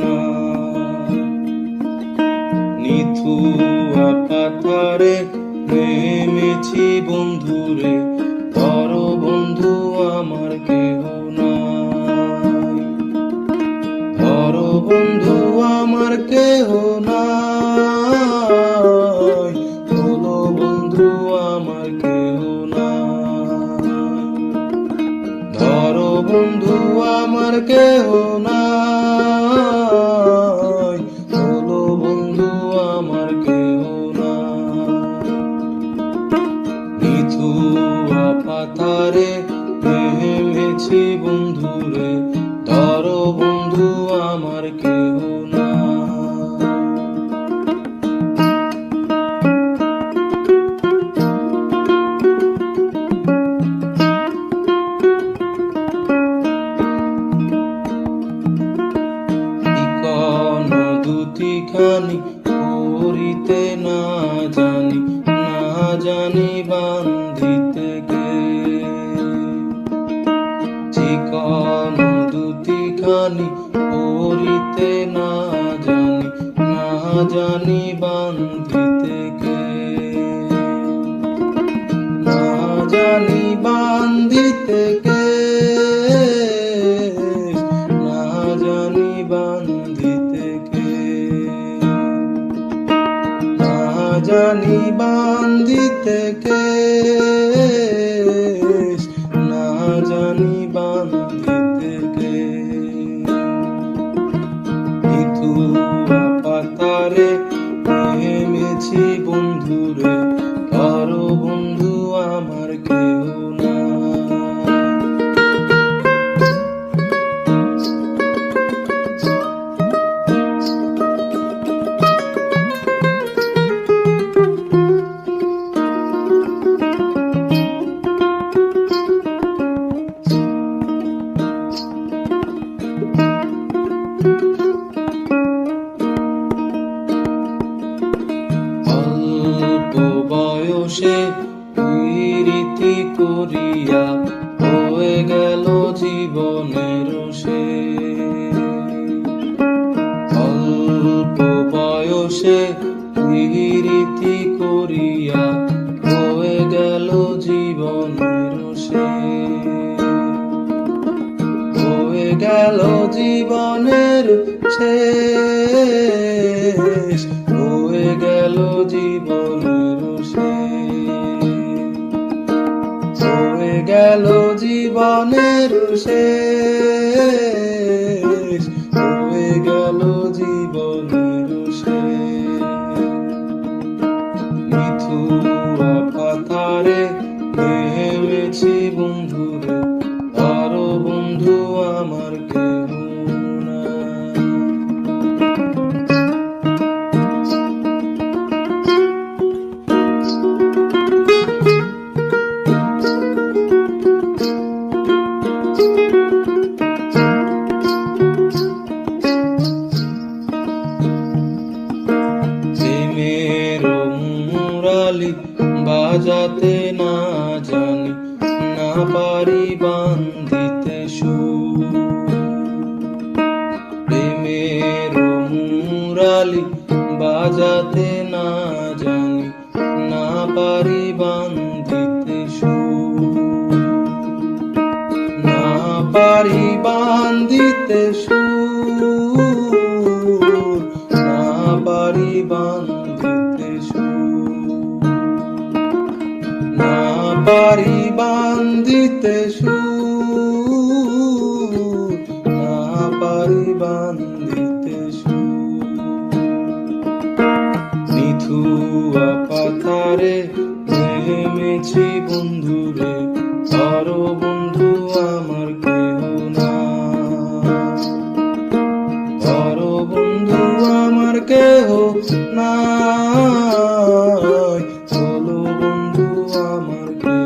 না নিথুয়া পাথারে নেমেছি বন্ধুরে। পাথারে বন্ধুরে ধরো বন্ধু আমার কেহ না। দুটি খানি চিকন দুটি খানি করিতে না জানি না জানি বান্ধিতে কে। না জানি বান্ধিতে কে, না জানি বান্ধিতে কে। না জানি বান্ধিতে কে। নেমেছি বন্ধুরে। বয়সে রীতি করিয়া হয়ে গেল জীবনের সে। অল্প বয়সে রীতি করিয়া হয়ে গেল জীবনের সে। হয়ে গেল জীবনের শেষ নেমেছি বন্ধুরে পারি বান্ধিতে সুর। প্রেমের মুরালি বাজাতে না জানি, না পারি বান্ধিতে সুর। না পারি বান্ধিতে সুর, না পারি বান্ধিতে পারি বান্ধিতে সুর, না বান্ধিতে সুর। নিথুয়া পাথারে নেমেছি বন্ধুরে, আরও বন্ধু আমার কেহ না আরও বন্ধু আমার কেহ নাই। চলো বন্ধু আমার কেহ